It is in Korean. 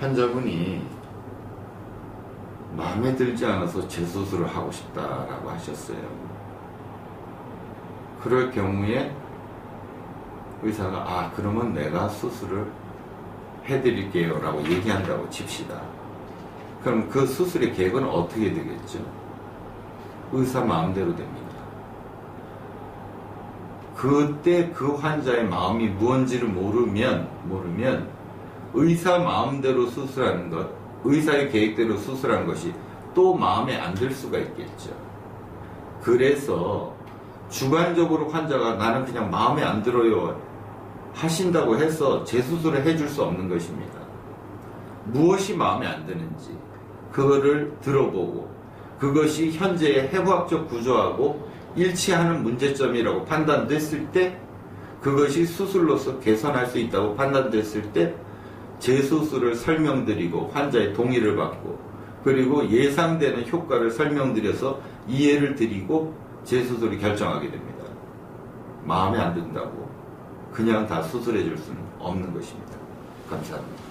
환자분이 마음에 들지 않아서 재수술을 하고 싶다라고 하셨어요. 그럴 경우에 의사가 아 그러면 내가 수술을 해드릴게요 라고 얘기한다고 칩시다. 그럼 그 수술의 계획은 어떻게 되겠죠? 의사 마음대로 됩니다. 그때 그 환자의 마음이 무언지를 모르면 모르면 의사 마음대로 수술하는 것, 의사의 계획대로 수술하는 것이 또 마음에 안 들 수가 있겠죠. 그래서 주관적으로 환자가 나는 그냥 마음에 안 들어요 하신다고 해서 재수술을 해줄 수 없는 것입니다. 무엇이 마음에 안 드는지 그거를 들어보고 그것이 현재의 해부학적 구조하고 일치하는 문제점이라고 판단됐을 때 그것이 수술로서 개선할 수 있다고 판단됐을 때 재수술을 설명드리고 환자의 동의를 받고 그리고 예상되는 효과를 설명드려서 이해를 드리고 재수술을 결정하게 됩니다. 마음에 안 든다고 그냥 다 수술해 줄 수는 없는 것입니다. 감사합니다.